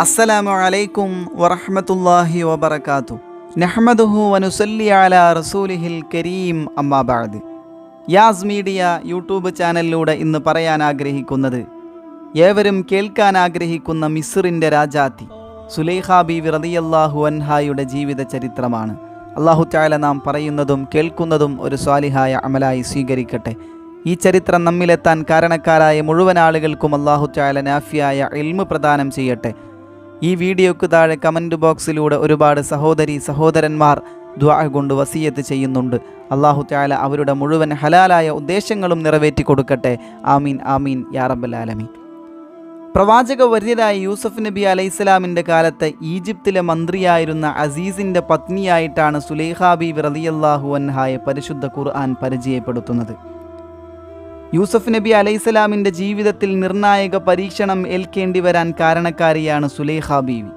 അസ്സലാമു അലൈക്കും വറഹ്മത്തുള്ളാഹി വബറകാതു. നഹ്മദുഹു വനുസല്ലി അലാ റസൂലിഹിൽ കരീം അമ്മാബാദ് യാസ് മീഡിയ യൂട്യൂബ് ചാനലിലൂടെ ഇന്ന് പറയാൻ ആഗ്രഹിക്കുന്നത് ഏവരും കേൾക്കാൻ ആഗ്രഹിക്കുന്ന മിസ്റിന്റെ രാജാത്തി സുലൈഖ വിറതിയല്ലാഹു അൻഹായുടെ ജീവിത ചരിത്രമാണ് അള്ളാഹു ചായാല നാം പറയുന്നതും കേൾക്കുന്നതും ഒരു സ്വാലിഹായ അമലായി സ്വീകരിക്കട്ടെ. ഈ ചരിത്രം നമ്മിലെത്താൻ കാരണക്കാരായ മുഴുവൻ ആളുകൾക്കും അള്ളാഹു ചായാല നാഫിയായ എൽമ് പ്രദാനം ചെയ്യട്ടെ. ഈ വീഡിയോക്ക് താഴെ കമന്റ് ബോക്സിലൂടെ ഒരുപാട് സഹോദരി സഹോദരന്മാർ ദ്വാ കൊണ്ട് വസീയത്ത് ചെയ്യുന്നുണ്ട്. അള്ളാഹു ചായാല അവരുടെ മുഴുവൻ ഹലാലായ ഉദ്ദേശങ്ങളും നിറവേറ്റി കൊടുക്കട്ടെ ആമീൻ ആമീൻ യാ റബ്ബൽ ആലമീൻ. പ്രവാചക വര്യരായ യൂസഫ് നബി അലൈഹി സ്വലാമിന്റെ കാലത്ത് ഈജിപ്തിലെ മന്ത്രിയായിരുന്ന അസീസിന്റെ പത്നിയായിട്ടാണ് സുലേഹാബി ബി റളിയല്ലാഹു അൻഹായെ പരിശുദ്ധ ഖുർആൻ പരിചയപ്പെടുത്തുന്നത്. യൂസഫ് നബി അലൈഹിസ്ലാമിന്റെ ജീവിതത്തിൽ നിർണായക പരീക്ഷണം ഏൽക്കേണ്ടി വരാൻ കാരണക്കാരിയാണ് സുലൈഖ ബീവി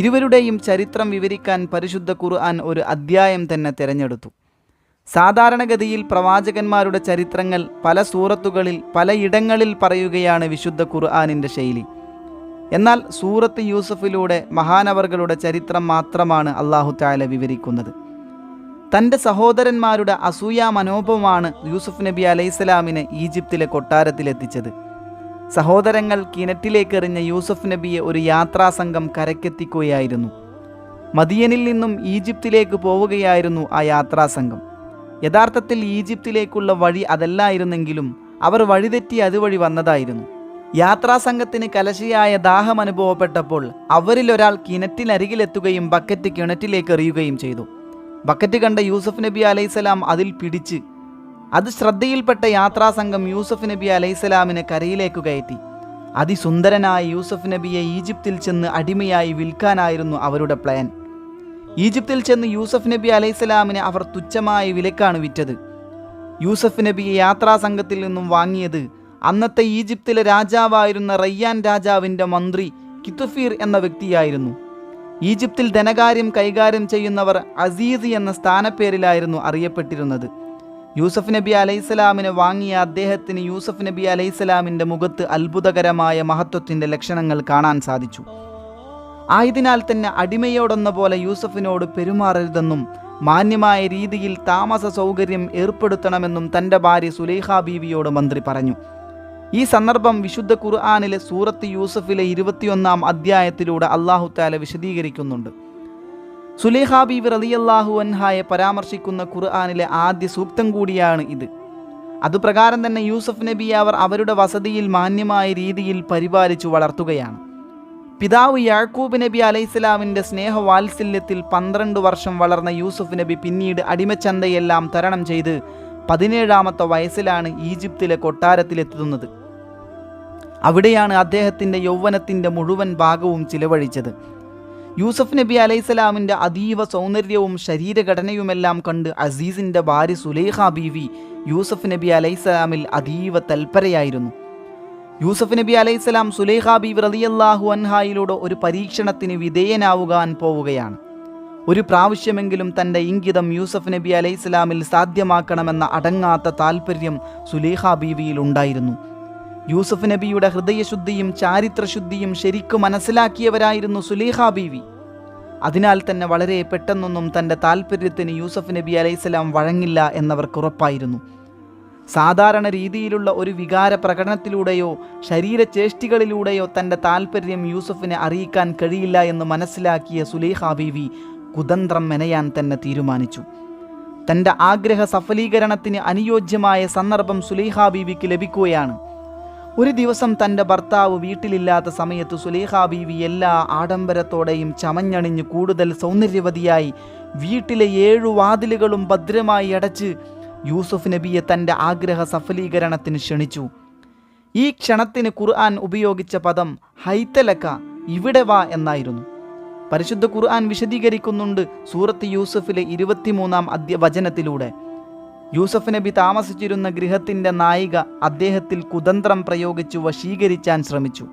ഇരുവരുടെയും ചരിത്രം വിവരിക്കാൻ പരിശുദ്ധ ഖുർആൻ ഒരു അധ്യായം തന്നെ തിരഞ്ഞെടുത്തു. സാധാരണഗതിയിൽ പ്രവാചകന്മാരുടെ ചരിത്രങ്ങൾ പല സൂറത്തുകളിൽ പലയിടങ്ങളിൽ പറയുകയാണ് വിശുദ്ധ ഖുർആാനിന്റെ ശൈലി. എന്നാൽ സൂറത്ത് യൂസഫിലൂടെ മഹാനവറുകളുടെ ചരിത്രം മാത്രമാണ് അള്ളാഹു താല വിവരിക്കുന്നത്. തന്റെ സഹോദരന്മാരുടെ അസൂയാ മനോഭവമാണ് യൂസുഫ് നബി അലൈഹിസ്സലാമിനെ ഈജിപ്തിലെ കൊട്ടാരത്തിലെത്തിച്ചത്. സഹോദരങ്ങൾ കിണറ്റിലേക്ക് എറിഞ്ഞ യൂസഫ് നബിയെ ഒരു യാത്രാസംഘം കരക്കെത്തിക്കുകയായിരുന്നു മദിയനിൽ നിന്നും ഈജിപ്തിലേക്ക് പോവുകയായിരുന്നു ആ യാത്രാസംഘം. യഥാർത്ഥത്തിൽ ഈജിപ്തിലേക്കുള്ള വഴി അതല്ലായിരുന്നെങ്കിലും അവർ വഴിതെറ്റി അതുവഴി വന്നതായിരുന്നു. യാത്രാസംഘത്തിന് കലശയായ ദാഹം അനുഭവപ്പെട്ടപ്പോൾ അവരിൽ ഒരാൾ കിണറ്റിനരികിലെത്തുകയും ബക്കറ്റ് കിണറ്റിലേക്ക് എറിയുകയും ചെയ്തു. ബക്കറ്റ് കണ്ട യൂസഫ് നബി അലൈഹിസ്സലാം അതിൽ പിടിച്ച് അത് ശ്രദ്ധയിൽപ്പെട്ട യാത്രാസംഘം യൂസഫ് നബി അലൈസലാമിനെ കരയിലേക്ക് കയറ്റി. അതിസുന്ദരനായ യൂസഫ് നബിയെ ഈജിപ്തിൽ ചെന്ന് അടിമയായി വിൽക്കാനായിരുന്നു അവരുടെ പ്ലാൻ. ഈജിപ്തിൽ ചെന്ന് യൂസഫ് നബി അലൈഹിസ്സലാമിനെ അവർ തുച്ഛമായ വിലക്കാണ് വിറ്റത്. യൂസഫ് നബിയെ യാത്രാസംഘത്തിൽ നിന്നും വാങ്ങിയത് അന്നത്തെ ഈജിപ്തിലെ രാജാവായിരുന്ന റയ്യാൻ രാജാവിന്റെ മന്ത്രി കിത്തുഫീർ എന്ന വ്യക്തിയായിരുന്നു. ഈജിപ്തിൽ ധനകാര്യം കൈകാര്യം ചെയ്യുന്നവർ അസീസ് എന്ന സ്ഥാനപ്പേരിലായിരുന്നു അറിയപ്പെട്ടിരുന്നത്. യൂസഫ് നബി അലൈഹിസ്സലാമിനെ വാങ്ങിയ അദ്ദേഹത്തിന് യൂസഫ് നബി അലൈഹിസ്സലാമിന്റെ മുഖത്ത് അത്ഭുതകരമായ മഹത്വത്തിന്റെ ലക്ഷണങ്ങൾ കാണാൻ സാധിച്ചു. ആയതിനാൽ തന്നെ അടിമയോടെന്ന പോലെ യൂസഫിനോട് പെരുമാറരുതെന്നും മാന്യമായ രീതിയിൽ താമസ സൗകര്യം ഏർപ്പെടുത്തണമെന്നും തന്റെ ഭാര്യ സുലൈഹ ബീവിയോട് മന്ത്രി പറഞ്ഞു. ഈ സന്ദർഭം വിശുദ്ധ ഖുർആാനിലെ സൂറത്ത് യൂസഫിലെ ഇരുപത്തിയൊന്നാം അധ്യായത്തിലൂടെ അള്ളാഹു താല വിശദീകരിക്കുന്നുണ്ട്. സുലേഹ ബീവി റളിയല്ലാഹു അൻഹായെ പരാമർശിക്കുന്ന ഖുർആാനിലെ ആദ്യ സൂക്തം കൂടിയാണ് ഇത്. അതുപ്രകാരം തന്നെ യൂസഫ് നബി അവർ അവരുടെ വസതിയിൽ മാന്യമായ രീതിയിൽ പരിപാലിച്ചു വളർത്തുകയാണ്. പിതാവ് യാക്കൂബ് നബി അലൈഹിസ്ലാമിന്റെ സ്നേഹവാത്സല്യത്തിൽ പന്ത്രണ്ട് വർഷം വളർന്ന യൂസുഫ് നബി പിന്നീട് അടിമച്ചന്തയെല്ലാം തരണം ചെയ്ത് പതിനേഴാമത്തെ വയസ്സിലാണ് ഈജിപ്തിലെ കൊട്ടാരത്തിലെത്തുന്നത്. അവിടെയാണ് അദ്ദേഹത്തിന്റെ യൗവനത്തിന്റെ മുഴുവൻ ഭാഗവും ചിലവഴിച്ചത്. യൂസഫ് നബി അലൈഹിസ്ലാമിന്റെ അതീവ സൗന്ദര്യവും ശരീരഘടനയുമെല്ലാം കണ്ട് അസീസിന്റെ ഭാര്യ സുലൈഹ ബീവി യൂസഫ് നബി അലൈഹിസ്സലാമിൽ അതീവ തൽപരയായിരുന്നു. യൂസഫ് നബി അലൈഹിസ്സലാം സുലൈഹ ബീവി റളിയല്ലാഹു അൻഹായിലൂടെ ഒരു പരീക്ഷണത്തിന് വിധേയനാവുകാൻ പോവുകയാണ്. ഒരു പ്രാവശ്യമെങ്കിലും തന്റെ ഇംഗിതം യൂസഫ് നബി അലൈഹിസ്സലാമിൽ സാധ്യമാക്കണമെന്ന അടങ്ങാത്ത താൽപ്പര്യം സുലൈഹ ബീവിയിൽ ഉണ്ടായിരുന്നു. യൂസഫ് നബിയുടെ ഹൃദയശുദ്ധിയും ചാരിത്രശുദ്ധിയും ശരിക്കും മനസ്സിലാക്കിയവരായിരുന്നു സുലൈഹ ബീവി. അതിനാൽ തന്നെ വളരെ പെട്ടെന്നൊന്നും തന്റെ താൽപ്പര്യത്തിന് യൂസഫ് നബി അലൈഹിസ്സലാം വഴങ്ങില്ല എന്നവർക്ക് ഉറപ്പായിരുന്നു. സാധാരണ രീതിയിലുള്ള ഒരു വികാര പ്രകടനത്തിലൂടെയോ ശരീരചേഷ്ടികളിലൂടെയോ തന്റെ താൽപ്പര്യം യൂസഫിനെ അറിയിക്കാൻ കഴിയില്ല എന്ന് മനസ്സിലാക്കിയ സുലൈഹ ബീവി കുതന്ത്രം മെനയാൻ തന്നെ തീരുമാനിച്ചു. തന്റെ ആഗ്രഹ സഫലീകരണത്തിന് അനുയോജ്യമായ സന്ദർഭം സുലൈഹ ബീവിക്ക് ലഭിക്കുകയാണ്. ഒരു ദിവസം തന്റെ ഭർത്താവ് വീട്ടിലില്ലാത്ത സമയത്ത് സുലൈഹ ബീവി എല്ലാ ആഡംബരത്തോടെയും ചമഞ്ഞണിഞ്ഞ് കൂടുതൽ സൗന്ദര്യവതിയായി വീട്ടിലെ ഏഴു വാതിലുകളും ഭദ്രമായി അടച്ച് യൂസുഫ് നബിയെ തന്റെ ആഗ്രഹ സഫലീകരണത്തിന് ക്ഷണിച്ചു. ഈ ക്ഷണത്തിന് ഖുർആൻ ഉപയോഗിച്ച പദം ഹൈത്തലക്ക ഇവിടെ വാ എന്നായിരുന്നു. പരിശുദ്ധ ഖുർആൻ വിശദീകരിക്കുന്നുണ്ട് സൂറത്ത് യൂസഫിലെ ഇരുപത്തിമൂന്നാം അധ്യ വചനത്തിലൂടെ. യൂസഫ് നബി താമസിച്ചിരുന്ന ഗൃഹത്തിന്റെ നായിക അദ്ദേഹത്തിൽ കുതന്ത്രം പ്രയോഗിച്ചു വശീകരിച്ചാൻ ശ്രമിച്ചു.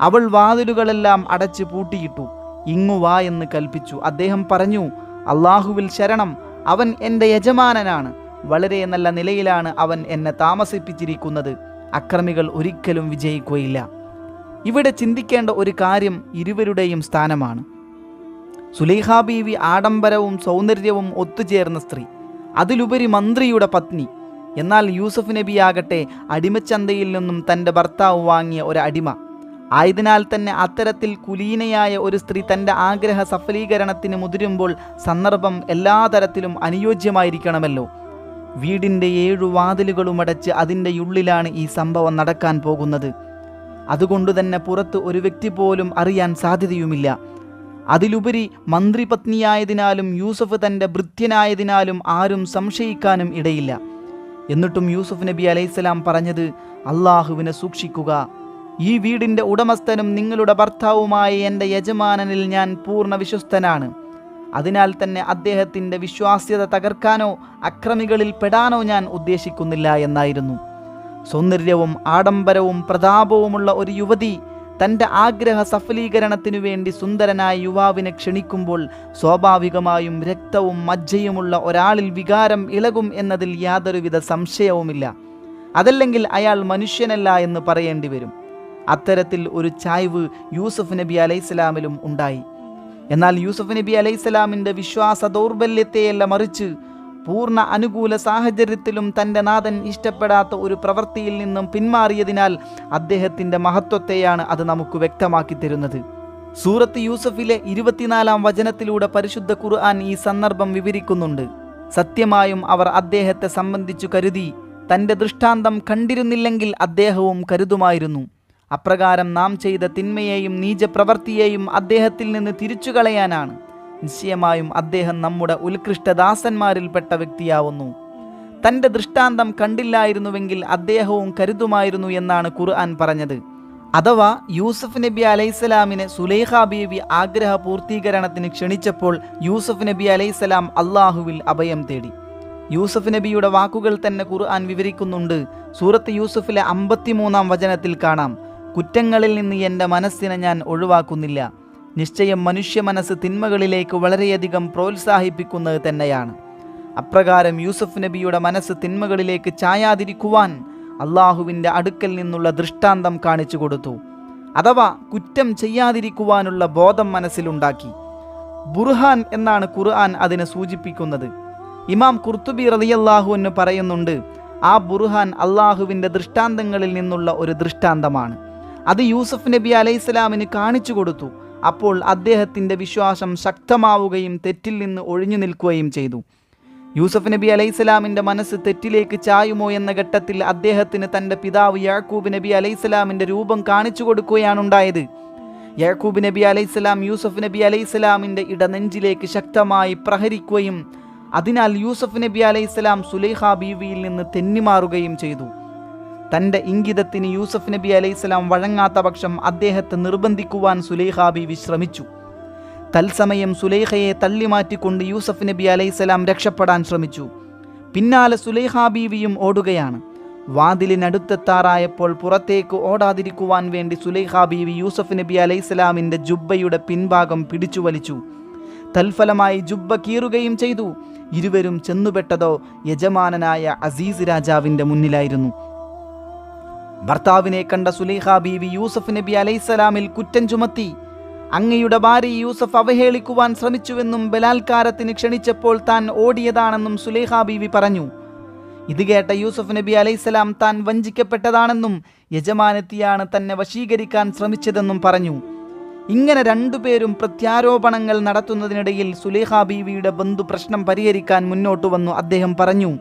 അവൾ വാതിലുകളെല്ലാം അടച്ച് പൂട്ടിയിട്ടു ഇങ്ങു വാ എന്ന് കൽപ്പിച്ചു. അദ്ദേഹം പറഞ്ഞു അള്ളാഹുവിൽ ശരണം അവൻ എന്റെ യജമാനനാണ്. വളരെ നല്ല നിലയിലാണ് അവൻ എന്നെ താമസിപ്പിച്ചിരിക്കുന്നത്. അക്രമികൾ ഒരിക്കലും വിജയിക്കുകയില്ല. ഇവിടെ ചിന്തിക്കേണ്ട ഒരു കാര്യം ഇരുവരുടെയും സ്ഥാനമാണ്. സുലൈഹ ബീവി ആഡംബരവും സൗന്ദര്യവും ഒത്തുചേർന്ന സ്ത്രീ അതിലുപരി മന്ത്രിയുടെ പത്നി. എന്നാൽ യൂസഫ് നബി ആകട്ടെ അടിമച്ചന്തയിൽ നിന്നും തന്റെ ഭർത്താവ് വാങ്ങിയ ഒരു അടിമ ആയതിനാൽ തന്നെ അത്തരത്തിൽ കുലീനയായ ഒരു സ്ത്രീ തന്റെ ആഗ്രഹ സഫലീകരണത്തിന് മുതിരുമ്പോൾ സന്ദർഭം എല്ലാ തരത്തിലും അനുയോജ്യമായിരിക്കണമല്ലോ. വീടിന്റെ ഏഴു വാതിലുകളുമടച്ച് അതിന്റെ ഉള്ളിലാണ് ഈ സംഭവം നടക്കാൻ പോകുന്നത്. അതുകൊണ്ട് തന്നെ പുറത്ത് ഒരു വ്യക്തി പോലും അറിയാൻ സാധ്യതയുമില്ല. അതിലുപരി മന്ത്രിപത്നിയായതിനാലും യൂസഫ് തന്റെ ഭൃത്യനായതിനാലും ആരും സംശയിക്കാനും ഇടയില്ല. എന്നിട്ടും യൂസുഫ് നബി അലൈഹിസ്സലാം പറഞ്ഞത് അള്ളാഹുവിനെ സൂക്ഷിക്കുക. ഈ വീടിന്റെ ഉടമസ്ഥനും നിങ്ങളുടെ ഭർത്താവുമായ എന്റെ യജമാനനിൽ ഞാൻ പൂർണ വിശ്വസ്തനാണ്. അതിനാൽ തന്നെ അദ്ദേഹത്തിന്റെ വിശ്വാസ്യത തകർക്കാനോ അക്രമികളിൽ പെടാനോ ഞാൻ ഉദ്ദേശിക്കുന്നില്ല എന്നായിരുന്നു. സൗന്ദര്യവും ആഡംബരവും പ്രതാപവുമുള്ള ഒരു യുവതി തന്റെ ആഗ്രഹ സഫലീകരണത്തിനു വേണ്ടി സുന്ദരനായ യുവാവിനെ ക്ഷണിക്കുമ്പോൾ സ്വാഭാവികമായും രക്തവും മജ്ജയുമുള്ള ഒരാളിൽ വികാരം ഇളകും എന്നതിൽ യാതൊരുവിധ സംശയവുമില്ല. അതല്ലെങ്കിൽ അയാൾ മനുഷ്യനല്ല എന്ന് പറയേണ്ടി വരും അത്തരത്തിൽ ഒരു ചായ്വ് യൂസഫ് നബി അലൈഹിസ്സലാമിലും ഉണ്ടായി. എന്നാൽ യൂസഫ് നബി അലൈഹിസ്സലാമിന്റെ വിശ്വാസ ദൗർബല്യത്തെയല്ല മറിച്ച് പൂർണ അനുകൂല സാഹചര്യത്തിലും തന്റെ നാഥൻ ഇഷ്ടപ്പെടാത്ത ഒരു പ്രവൃത്തിയിൽ നിന്നും പിന്മാറിയതിനാൽ അദ്ദേഹത്തിന്റെ മഹത്വത്തെയാണ് അത് നമുക്ക് വ്യക്തമാക്കി തരുന്നത്. സൂറത്ത് യൂസഫിലെ ഇരുപത്തിനാലാം വചനത്തിലൂടെ പരിശുദ്ധ ഖുർആൻ ഈ സന്ദർഭം വിവരിക്കുന്നുണ്ട്. സത്യമായും അവർ അദ്ദേഹത്തെ സംബന്ധിച്ചു കരുതി തന്റെ ദൃഷ്ടാന്തം കണ്ടിരുന്നില്ലെങ്കിൽ അദ്ദേഹവും കരുതുമായിരുന്നു. അപ്രകാരം നാം ചെയ്ത തിന്മയെയും നീചപ്രവൃത്തിയെയും അദ്ദേഹത്തിൽ നിന്ന് തിരിച്ചു കളയാനാണ് നിശ്ചയമായും അദ്ദേഹം നമ്മുടെ ഉത്കൃഷ്ടദാസന്മാരിൽപ്പെട്ട വ്യക്തിയാവുന്നു. തന്റെ ദൃഷ്ടാന്തം കണ്ടില്ലായിരുന്നുവെങ്കിൽ അദ്ദേഹവും കരുതുമായിരുന്നു എന്നാണ് ഖുർആൻ പറഞ്ഞത്. അഥവാ യൂസഫ് നബി അലൈഹിസ്സലാമിനെ സുലൈഹ ബീവി ആഗ്രഹ പൂർത്തീകരണത്തിന് ക്ഷണിച്ചപ്പോൾ യൂസഫ് നബി അലൈഹിസ്സലാം അള്ളാഹുവിൽ അഭയം തേടി. യൂസഫ് നബിയുടെ വാക്കുകൾ തന്നെ ഖുർആൻ വിവരിക്കുന്നുണ്ട്. സൂറത്ത് യൂസഫിലെ അമ്പത്തിമൂന്നാം വചനത്തിൽ കാണാം. കുറ്റങ്ങളിൽ നിന്ന് എന്റെ മനസ്സിനെ ഞാൻ ഒഴിവാക്കുന്നില്ല. നിശ്ചയം മനുഷ്യ മനസ്സ് തിന്മകളിലേക്ക് വളരെയധികം പ്രോത്സാഹിപ്പിക്കുന്നത് തന്നെയാണ്. അപ്രകാരം യൂസഫ് നബിയുടെ മനസ്സ് തിന്മകളിലേക്ക് ചായാതിരിക്കുവാൻ അള്ളാഹുവിന്റെ അടുക്കൽ നിന്നുള്ള ദൃഷ്ടാന്തം കാണിച്ചു കൊടുത്തു. അഥവാ കുറ്റം ചെയ്യാതിരിക്കുവാനുള്ള ബോധം മനസ്സിലുണ്ടാക്കി ബുർഹാൻ എന്നാണ് ഖുർആൻ അതിനെ സൂചിപ്പിക്കുന്നത്. ഇമാം കുർത്തുബി റളിയല്ലാഹു എന്ന് പറയുന്നുണ്ട് ആ ബുർഹാൻ അള്ളാഹുവിന്റെ ദൃഷ്ടാന്തങ്ങളിൽ നിന്നുള്ള ഒരു ദൃഷ്ടാന്തമാണ്. അത് യൂസഫ് നബി അലൈഹിസ്സലാമിന് കാണിച്ചു കൊടുത്തു. അപ്പോൾ അദ്ദേഹത്തിന്റെ വിശ്വാസം ശക്തമാവുകയും തെറ്റിൽ നിന്ന് ഒഴിഞ്ഞു നിൽക്കുകയും ചെയ്തു. യൂസഫ് നബി അലൈഹിസ്സലാമിന്റെ മനസ്സ് തെറ്റിലേക്ക് ചായുമോ എന്ന ഘട്ടത്തിൽ അദ്ദേഹത്തിന് തന്റെ പിതാവ് യാക്കൂബ് നബി അലൈഹിസ്സലാമിന്റെ രൂപം കാണിച്ചു കൊടുക്കുകയാണുണ്ടായത് യാക്കൂബ് നബി അലൈഹിസ്സലാം യൂസഫ് നബി അലൈഹിസ്സലാമിന്റെ ഇടനെഞ്ചിലേക്ക് ശക്തമായി പ്രഹരിക്കുകയും അതിനാൽ യൂസഫ് നബി അലൈഹിസ്സലാം സുലൈഹ ബീവിയിൽ നിന്ന് തെന്നിമാറുകയും ചെയ്തു. തന്റെ ഇംഗിതത്തിന് യൂസഫ് നബി അലൈഹിസ്ലാം വഴങ്ങാത്ത പക്ഷം അദ്ദേഹത്തെ നിർബന്ധിക്കുവാൻ സുലൈഹ ബീവി ശ്രമിച്ചു തത്സമയം സുലൈഹയെ തള്ളിമാറ്റിക്കൊണ്ട് യൂസഫ് നബി അലൈഹിസ്ലാം രക്ഷപ്പെടാൻ ശ്രമിച്ചു. പിന്നാലെ സുലൈഹ ബീവിയും ഓടുകയാണ്. വാതിലിനടുത്തെത്താറായപ്പോൾ പുറത്തേക്ക് ഓടാതിരിക്കുവാൻ വേണ്ടി സുലൈഹ ബീവി യൂസഫ് നബി അലൈഹിസ്ലാമിന്റെ ജുബ്ബയുടെ പിൻഭാഗം പിടിച്ചു വലിച്ചു തൽഫലമായി ജുബ്ബ കീറുകയും ചെയ്തു. ഇരുവരും ചെന്നുപെട്ടതോ യജമാനനായ അസീസ് രാജാവിന്റെ മുന്നിലായിരുന്നു. ഭർത്താവിനെ കണ്ട സുലൈഹ ബീവി യൂസഫ് നബി അലൈസലാമിൽ കുറ്റം ചുമത്തി. അങ്ങയുടെ ഭാര്യ യൂസഫ് അവഹേളിക്കുവാൻ ശ്രമിച്ചുവെന്നും ബലാത്കാരത്തിന് ക്ഷണിച്ചപ്പോൾ താൻ ഓടിയതാണെന്നും സുലൈഹ ബീവി പറഞ്ഞു. ഇത് കേട്ട യൂസഫ് നബി അലൈസലാം താൻ വഞ്ചിക്കപ്പെട്ടതാണെന്നും യജമാനത്തിയാണ് തന്നെ വശീകരിക്കാൻ ശ്രമിച്ചതെന്നും പറഞ്ഞു. ഇങ്ങനെ രണ്ടുപേരും പ്രത്യാരോപണങ്ങൾ നടത്തുന്നതിനിടയിൽ സുലേഹ ബീവിയുടെ ബന്ധു പ്രശ്നം പരിഹരിക്കാൻ മുന്നോട്ട് വന്നു അദ്ദേഹം പറഞ്ഞു.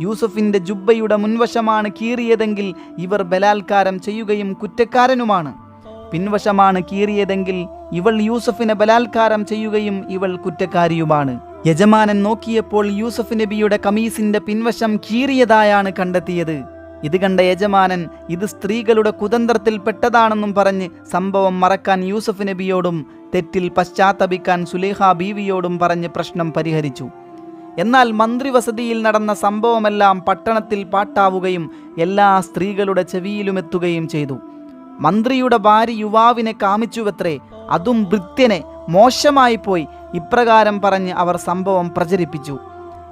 യൂസഫിന്റെ ജുബ്ബയുടെ മുൻവശമാണ് കീറിയതെങ്കിൽ ഇവർ ബലാത്കാരം ചെയ്യുകയും കുറ്റക്കാരനുമാണ്. പിൻവശമാണ് കീറിയതെങ്കിൽ ഇവൾ യൂസഫിനെ ബലാത്കാരം ചെയ്യുകയും ഇവൾ കുറ്റക്കാരിയുമാണ്. യജമാനൻ നോക്കിയപ്പോൾ യൂസഫ് നബിയുടെ കമീസിന്റെ പിൻവശം കീറിയതായാണ് കണ്ടെത്തിയത്. ഇത് കണ്ട യജമാനൻ ഇത് സ്ത്രീകളുടെ കുതന്ത്രത്തിൽ പെട്ടതാണെന്നും പറഞ്ഞ് സംഭവം മറക്കാൻ യൂസഫ് നബിയോടും തെറ്റിൽ പശ്ചാത്തപിക്കാൻ സുലേഹ ബീവിയോടും പറഞ്ഞ് പ്രശ്നം പരിഹരിച്ചു. എന്നാൽ മന്ത്രി വസതിയിൽ നടന്ന സംഭവമെല്ലാം പട്ടണത്തിൽ പാട്ടാവുകയും എല്ലാ സ്ത്രീകളുടെ ചെവിയിലുമെത്തുകയും ചെയ്തു. മന്ത്രിയുടെ ഭാര്യ യുവാവിനെ കാമിച്ചുവത്രേ അതും ഭൃത്യനെ മോശമായി പോയി ഇപ്രകാരം പറഞ്ഞ് അവർ സംഭവം പ്രചരിപ്പിച്ചു.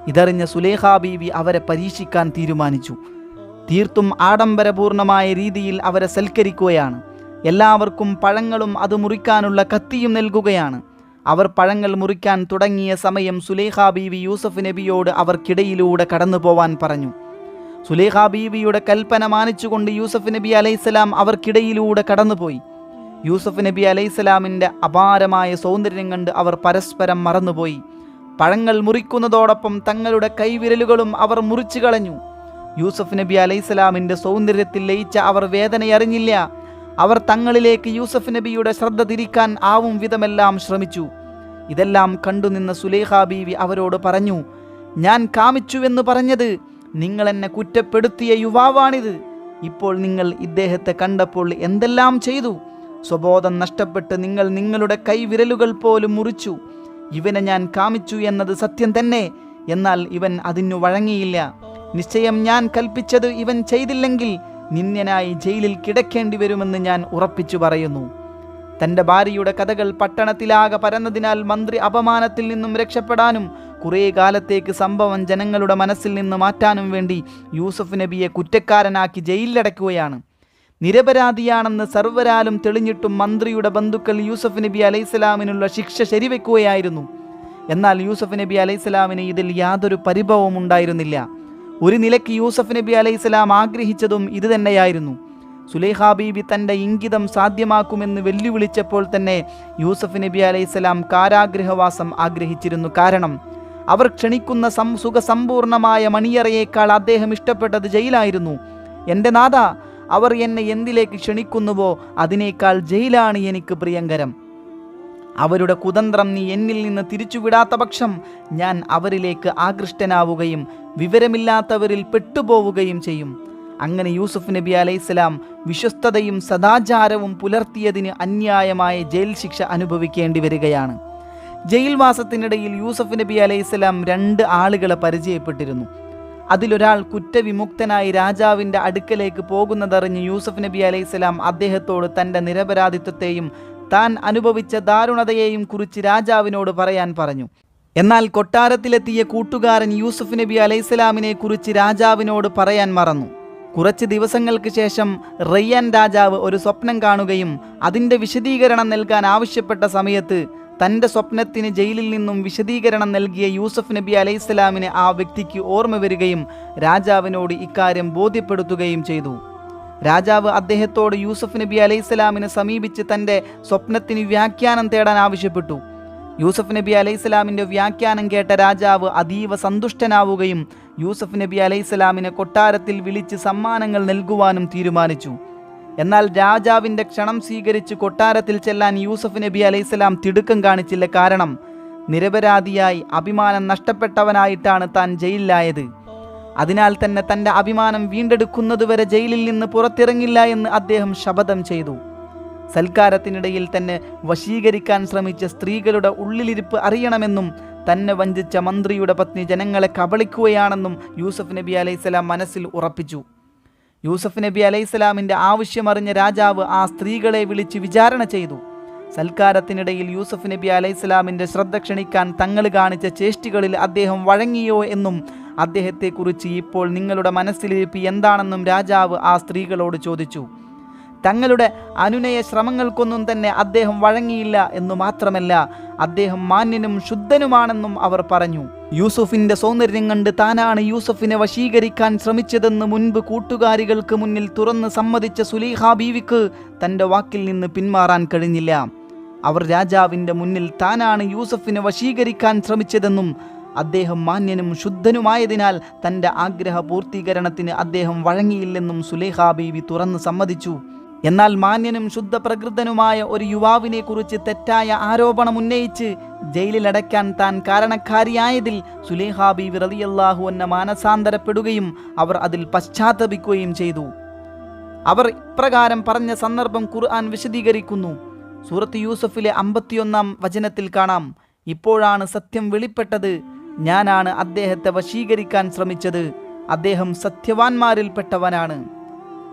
ഇതറിഞ്ഞ സുലേഖ ബീവി അവരെ പരീക്ഷിക്കാൻ തീരുമാനിച്ചു. തീർത്തും ആഡംബരപൂർണമായ രീതിയിൽ അവരെ സൽക്കരിക്കുകയാണ്. എല്ലാവർക്കും പഴങ്ങളും അത് മുറിക്കാനുള്ള കത്തിയും നൽകുകയാണ്. അവർ പഴങ്ങൾ മുറിക്കാൻ തുടങ്ങിയ സമയം സുലേഖ ബീവി യൂസഫ് നബിയോട് അവർക്കിടയിലൂടെ കടന്നു പോവാൻ പറഞ്ഞു. സുലേഖ ബീവിയുടെ കൽപ്പന മാനിച്ചുകൊണ്ട് യൂസഫ് നബി അലൈഹിസ്സലാം അവർക്കിടയിലൂടെ കടന്നുപോയി. യൂസഫ് നബി അലൈഹിസ്സലാമിന്റെ അപാരമായ സൗന്ദര്യം കണ്ട് അവർ പരസ്പരം മറന്നുപോയി. പഴങ്ങൾ മുറിക്കുന്നതോടൊപ്പം തങ്ങളുടെ കൈവിരലുകളും അവർ മുറിച്ചു കളഞ്ഞു. യൂസഫ് നബി അലൈഹിസ്സലാമിന്റെ സൗന്ദര്യത്തിൽ ലയിച്ച അവർ വേദനയറിഞ്ഞില്ല. അവർ തങ്ങളിലേക്ക് യൂസഫ് നബിയുടെ ശ്രദ്ധ തിരിക്കാൻ ആവും വിധമെല്ലാം ശ്രമിച്ചു. ഇതെല്ലാം കണ്ടുനിന്ന സുലേഹ ബീവി അവരോട് പറഞ്ഞു ഞാൻ കാമിച്ചുവെന്ന് പറഞ്ഞത് നിങ്ങൾ എന്നെ കുറ്റപ്പെടുത്തിയ യുവാവാണിത്. ഇപ്പോൾ നിങ്ങൾ ഇദ്ദേഹത്തെ കണ്ടപ്പോൾ എന്തെല്ലാം ചെയ്തു? സ്വബോധം നഷ്ടപ്പെട്ട് നിങ്ങൾ നിങ്ങളുടെ കൈവിരലുകൾ പോലും മുറിച്ചു. ഇവനെ ഞാൻ കാമിച്ചു എന്നത് സത്യം തന്നെ എന്നാൽ ഇവൻ അതിനു വഴങ്ങിയില്ല. നിശ്ചയം ഞാൻ കൽപ്പിച്ചത് ഇവൻ ചെയ്തില്ലെങ്കിൽ നിന്ദ്യനായി ജയിലിൽ കിടക്കേണ്ടി വരുമെന്ന് ഞാൻ ഉറപ്പിച്ചു പറയുന്നു. തന്റെ ഭാര്യയുടെ കഥകൾ പട്ടണത്തിലാകെ പരന്നതിനാൽ മന്ത്രി അപമാനത്തിൽ നിന്നും രക്ഷപ്പെടാനും കുറേ കാലത്തേക്ക് സംഭവം ജനങ്ങളുടെ മനസ്സിൽ നിന്ന് മാറ്റാനും വേണ്ടി യൂസഫ് നബിയെ കുറ്റക്കാരനാക്കി ജയിലിലടയ്ക്കുകയാണ് നിരപരാധിയാണെന്ന് സർവരാലും തെളിഞ്ഞിട്ടും മന്ത്രിയുടെ ബന്ധുക്കൾ യൂസഫ് നബി അലൈഹിസ്ലാമിനുള്ള ശിക്ഷ ശരിവെക്കുകയായിരുന്നു. എന്നാൽ യൂസഫ് നബി അലൈഹിസ്ലാമിന് ഇതിൽ യാതൊരു പരിഭവവും ഉണ്ടായിരുന്നില്ല ഒരു നിലയ്ക്ക് യൂസഫ് നബി അലൈഹി സ്വലാം ആഗ്രഹിച്ചതും ഇത് തന്നെയായിരുന്നു. ബീബി തന്റെ ഇംഗിതം സാധ്യമാക്കുമെന്ന് വെല്ലുവിളിച്ചപ്പോൾ തന്നെ യൂസഫ് നബി അലൈഹിസ്സലാം കാരാഗ്രഹവാസം ആഗ്രഹിച്ചിരുന്നു. കാരണം അവർ ക്ഷണിക്കുന്ന സം സുഖസമ്പൂർണമായ മണിയറയേക്കാൾ അദ്ദേഹം ഇഷ്ടപ്പെട്ടത് ജയിലായിരുന്നു. എന്റെ നാഥ അവർ എന്നെ എന്തിലേക്ക് ക്ഷണിക്കുന്നുവോ അതിനേക്കാൾ ജയിലാണ് എനിക്ക് പ്രിയങ്കരം. അവരുടെ കുതന്ത്രം നീ എന്നിൽ നിന്ന് തിരിച്ചുവിടാത്ത പക്ഷം ഞാൻ അവരിലേക്ക് ആകൃഷ്ടനാവുകയും വിവരമില്ലാത്തവരിൽ പെട്ടുപോവുകയും ചെയ്യും. അങ്ങനെ യൂസുഫ് നബി അലൈഹിസ്സലാം വിശ്വസ്തതയും സദാചാരവും പുലർത്തിയതിന് അന്യായമായ ജയിൽ ശിക്ഷ അനുഭവിക്കേണ്ടി വരികയാണ്. ജയിൽവാസത്തിനിടയിൽ യൂസഫ് നബി അലൈഹിസ്സലാം രണ്ട് ആളുകളെ പരിചയപ്പെട്ടിരുന്നു. അതിലൊരാൾ കുറ്റവിമുക്തനായി രാജാവിന്റെ അടുക്കലേക്ക് പോകുന്നതറിഞ്ഞ് യൂസഫ് നബി അലൈഹിസ്സലാം അദ്ദേഹത്തോട് തന്റെ നിരപരാധിത്വത്തെയും താൻ അനുഭവിച്ച ദാരുണതയെയും കുറിച്ച് രാജാവിനോട് പറയാൻ പറഞ്ഞു. എന്നാൽ കൊട്ടാരത്തിലെത്തിയ കൂട്ടുകാരൻ യൂസുഫ് നബി അലൈഹിസ്സലാമിനെ കുറിച്ച് രാജാവിനോട് പറയാൻ മറന്നു. കുറച്ച് ദിവസങ്ങൾക്ക് ശേഷം റയ്യാൻ രാജാവ് ഒരു സ്വപ്നം കാണുകയും അതിന്റെ വിശദീകരണം നൽകാൻ ആവശ്യപ്പെട്ട സമയത്ത് തന്റെ സ്വപ്നത്തിന് ജയിലിൽ നിന്നും വിശദീകരണം നൽകിയ യൂസഫ് നബി അലൈഹിസ്സലാമിനെ ആ വ്യക്തിക്ക് ഓർമ്മ വരികയും രാജാവിനോട് ഇക്കാര്യം ബോധ്യപ്പെടുത്തുകയും ചെയ്തു. രാജാവ് അദ്ദേഹത്തോട് യൂസഫ് നബി അലൈഹിസ്സലാമിനെ സമീപിച്ച് തന്റെ സ്വപ്നത്തിന് വ്യാഖ്യാനം തേടാൻ ആവശ്യപ്പെട്ടു. യൂസഫ് നബി അലൈഹിസ്സലാമിന്റെ വ്യാഖ്യാനം കേട്ട രാജാവ് അതീവ സന്തുഷ്ടനാവുകയും യൂസഫ് നബി അലൈഹിസ്സലാമിനെ കൊട്ടാരത്തിൽ വിളിച്ച് സമ്മാനങ്ങൾ നൽകുവാനും തീരുമാനിച്ചു. എന്നാൽ രാജാവിന്റെ ക്ഷണം സ്വീകരിച്ച് കൊട്ടാരത്തിൽ ചെല്ലാൻ യൂസഫ് നബി അലൈഹിസ്സലാം തിടുക്കം കാണിച്ചില്ല കാരണം നിരപരാധിയായി അഭിമാനം നഷ്ടപ്പെട്ടവനായിട്ടാണ് താൻ ജയിലിലായത്. അതിനാൽ തന്നെ തന്റെ അഭിമാനം വീണ്ടെടുക്കുന്നതുവരെ ജയിലിൽ നിന്ന് പുറത്തിറങ്ങില്ല എന്ന് അദ്ദേഹം ശപഥം ചെയ്തു. സൽക്കാരത്തിനിടയിൽ തന്നെ വശീകരിക്കാൻ ശ്രമിച്ച സ്ത്രീകളുടെ ഉള്ളിലിരിപ്പ് അറിയണമെന്നും തന്നെ വഞ്ചിച്ച മന്ത്രിയുടെ പത്നി ജനങ്ങളെ കബളിക്കുകയാണെന്നും യൂസഫ് നബി അലൈഹിസ്സലാം മനസ്സിൽ ഉറപ്പിച്ചു. യൂസഫ് നബി അലൈഹിസ്സലാമിന്റെ ആവശ്യമറിഞ്ഞ രാജാവ് ആ സ്ത്രീകളെ വിളിച്ച് വിചാരണ ചെയ്തു. സൽക്കാരത്തിനിടയിൽ യൂസഫ് നബി അലൈഹിസ്സലാമിന്റെ ശ്രദ്ധ ക്ഷണിക്കാൻ തങ്ങൾ കാണിച്ച ചേഷ്ടികളിൽ അദ്ദേഹം വഴങ്ങിയോ എന്നും അദ്ദേഹത്തെക്കുറിച്ച് ഇപ്പോൾ നിങ്ങളുടെ മനസ്സിലിരിപ്പ് എന്താണെന്നും രാജാവ് ആ സ്ത്രീകളോട് ചോദിച്ചു. തങ്ങളുടെ അനുനയ ശ്രമങ്ങൾക്കൊന്നും തന്നെ അദ്ദേഹം വഴങ്ങിയില്ല എന്ന് മാത്രമല്ല അദ്ദേഹം മാന്യനും ശുദ്ധനുമാണെന്നും അവർ പറഞ്ഞു. യൂസുഫിന്റെ സൗന്ദര്യം കണ്ട് താനാണ് യൂസഫിനെ വശീകരിക്കാൻ ശ്രമിച്ചതെന്ന് മുൻപ് കൂട്ടുകാരികൾക്ക് മുന്നിൽ തുറന്ന് സമ്മതിച്ച സുലീഹ ബീവിക്ക് തന്റെ വാക്കിൽ നിന്ന് പിന്മാറാൻ കഴിഞ്ഞില്ല. അവർ രാജാവിന്റെ മുന്നിൽ താനാണ് യൂസഫിനെ വശീകരിക്കാൻ ശ്രമിച്ചതെന്നും അദ്ദേഹം മാന്യനും ശുദ്ധനുമായതിനാൽ തന്റെ ആഗ്രഹ പൂർത്തീകരണത്തിന് അദ്ദേഹം വഴങ്ങിയില്ലെന്നും സുലേഖ ബീവി തുറന്നു സമ്മതിച്ചു. എന്നാൽ മാന്യനും ശുദ്ധപ്രകൃതനുമായ ഒരു യുവാവിനെ കുറിച്ച് തെറ്റായ ആരോപണം ഉന്നയിച്ച് ജയിലിലടയ്ക്കാൻ താൻ കാരണക്കാരിയായതിൽ സുലേഖ ബീവി റളിയല്ലാഹു എന്ന മാനസാന്തരപ്പെടുകയും അവർ അതിൽ പശ്ചാത്തപിക്കുകയും ചെയ്തു. അവർ ഇപ്രകാരം പറഞ്ഞ സന്ദർഭം ഖുർആൻ വിശദീകരിക്കുന്നു. സൂറത്ത് യൂസഫിലെ അമ്പത്തിയൊന്നാം വചനത്തിൽ കാണാം. ഇപ്പോഴാണ് സത്യം വെളിപ്പെട്ടത്. ഞാനാണ് അദ്ദേഹത്തെ വശീകരിക്കാൻ ശ്രമിച്ചത്. അദ്ദേഹം സത്യവാന്മാരിൽപ്പെട്ടവനാണ്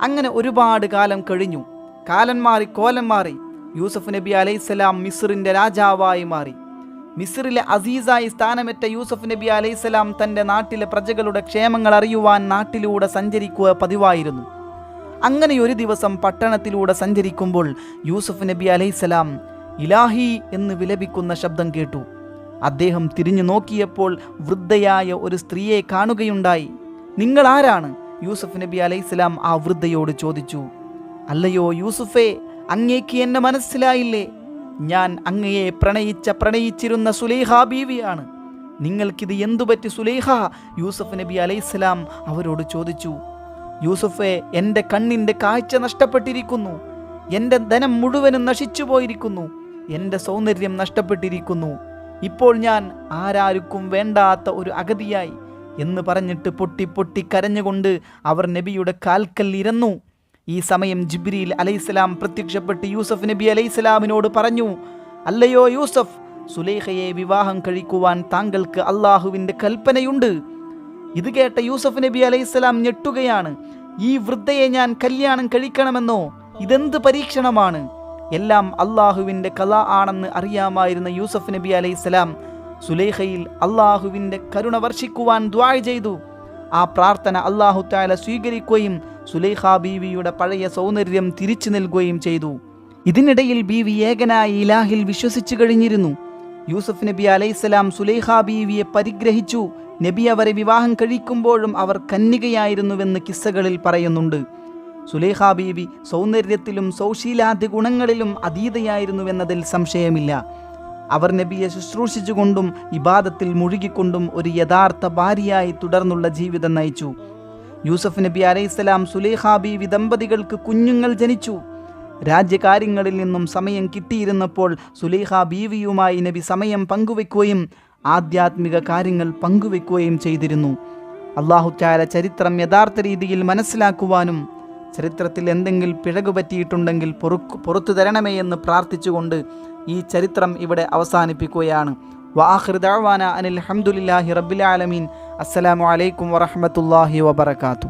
അങ്ങനെ ഒരുപാട് കാലം കഴിഞ്ഞു. കാലം മാറി കോലം മാറി. യൂസഫ് നബി അലൈസലാം മിസ്റിന്റെ രാജാവായി മാറി. മിസ്റിലെ അസീസായി സ്ഥാനമെറ്റ യൂസഫ് നബി അലൈസലാം തന്റെ നാട്ടിലെ പ്രജകളുടെ ക്ഷേമങ്ങൾ അറിയുവാൻ നാട്ടിലൂടെ സഞ്ചരിക്കുക പതിവായിരുന്നു. അങ്ങനെ ഒരു ദിവസം പട്ടണത്തിലൂടെ സഞ്ചരിക്കുമ്പോൾ യൂസഫ് നബി അലൈസലാം ഇലാഹി എന്ന് വിലപിക്കുന്ന ശബ്ദം കേട്ടു. അദ്ദേഹം തിരിഞ്ഞു നോക്കിയപ്പോൾ വൃദ്ധയായ ഒരു സ്ത്രീയെ കാണുകയുണ്ടായി. നിങ്ങൾ ആരാണ്? യൂസഫ് നബി അലൈഹിസ്സലാം ആ വൃദ്ധയോട് ചോദിച്ചു. അല്ലയോ യൂസുഫേ അങ്ങേക്ക് എന്നെ മനസ്സിലായില്ലേ? ഞാൻ അങ്ങയെ പ്രണയിച്ച പ്രണയിച്ചിരുന്ന സുലൈഹ ബീവിയാണ്. നിങ്ങൾക്കിത് എന്തു പറ്റി സുലൈഹ? യൂസഫ് നബി അലൈഹിസ്സലാം അവരോട് ചോദിച്ചു. യൂസുഫെ എന്റെ കണ്ണിന്റെ കാഴ്ച നഷ്ടപ്പെട്ടിരിക്കുന്നു. എന്റെ ധനം മുഴുവനും നശിച്ചു പോയിരിക്കുന്നു എന്റെ സൗന്ദര്യം നഷ്ടപ്പെട്ടിരിക്കുന്നു. ഇപ്പോൾ ഞാൻ ആരാർക്കും വേണ്ടാത്ത ഒരു അഗതിയായി എന്ന് പറഞ്ഞിട്ട് പൊട്ടി പൊട്ടി കരഞ്ഞുകൊണ്ട് അവർ നബിയുടെ കാൽക്കൽ ഇരുന്നു. ഈ സമയം ജിബ്രീൽ അലൈഹിസ്സലാം പ്രത്യക്ഷപ്പെട്ട് യൂസഫ് നബി അലൈഹിസ്സലാമിനോട് പറഞ്ഞു അല്ലയോ യൂസഫ് സുലൈഹയെ വിവാഹം കഴിക്കുവാൻ താങ്കൾക്ക് അള്ളാഹുവിന്റെ കൽപ്പനയുണ്ട്. ഇത് കേട്ട യൂസഫ് നബി അലൈഹിസ്സലാം ഞെട്ടുകയാണ്. ഈ വൃദ്ധയെ ഞാൻ കല്യാണം കഴിക്കണമെന്നോ? ഇതെന്ത് പരീക്ഷണമാണ്? എല്ലാം അള്ളാഹുവിന്റെ കല ആണെന്ന് അറിയാമായിരുന്ന യൂസഫ് നബി അലൈഹിസ്സലാം സുലേഖയിൽ അള്ളാഹുവിന്റെ കരുണ വർഷിക്കുവാൻ ദ്വാഴ ചെയ്തു. ആ പ്രാർത്ഥന അള്ളാഹു താല സ്വീകരിക്കുകയും സുലൈഖ ബീവിയുടെ പഴയ സൗന്ദര്യം തിരിച്ചു നൽകുകയും ചെയ്തു. ഇതിനിടയിൽ ബീവി ഏകനായി ഇലാഹിൽ വിശ്വസിച്ചു കഴിഞ്ഞിരുന്നു. യൂസഫ് നബി അലൈഹിസ്സലാം സുലൈഖ ബീവിയെ പരിഗ്രഹിച്ചു. നബി അവരെ വിവാഹം കഴിക്കുമ്പോഴും അവർ കന്യകയായിരുന്നുവെന്ന് കിസ്സകളിൽ പറയുന്നുണ്ട്. സുലൈഖ ബീവി സൗന്ദര്യത്തിലും സൗശീലാദ്യ ഗുണങ്ങളിലും അതീതയായിരുന്നുവെന്നതിൽ സംശയമില്ല. അവർ നബിയെ ശുശ്രൂഷിച്ചുകൊണ്ടും ഇബാദത്തിൽ മുഴുകിക്കൊണ്ടും ഒരു യഥാർത്ഥ ഭാര്യയായി തുടർന്നുള്ള ജീവിതം നയിച്ചു. യൂസഫ് നബി അലൈഹിസ്സലാം സുലേഖ ബീവി ദമ്പതികൾക്ക് കുഞ്ഞുങ്ങൾ ജനിച്ചു. രാജ്യകാര്യങ്ങളിൽ നിന്നും സമയം കിട്ടിയിരുന്നപ്പോൾ സുലേഖ ബീവിയുമായി നബി സമയം പങ്കുവെക്കുകയും ആധ്യാത്മിക കാര്യങ്ങൾ പങ്കുവെക്കുകയും ചെയ്തിരുന്നു. അള്ളാഹു ചാല ചരിത്രം യഥാർത്ഥ രീതിയിൽ മനസ്സിലാക്കുവാനും ചരിത്രത്തിൽ എന്തെങ്കിലും പിഴകു പറ്റിയിട്ടുണ്ടെങ്കിൽ പൊറുക്കു പുറത്തു തരണമേ എന്ന് പ്രാർത്ഥിച്ചുകൊണ്ട് ഈ ചരിത്രം ഇവിടെ അവസാനിപ്പിക്കുകയാണ്. വാഹൃദാവാന അനിൽ ഹംദുലില്ലാഹി റബ്ബിലാലമീൻ അസ്സലാമു അലൈക്കും വറഹമത്തല്ലാഹി വബർക്കാത്തു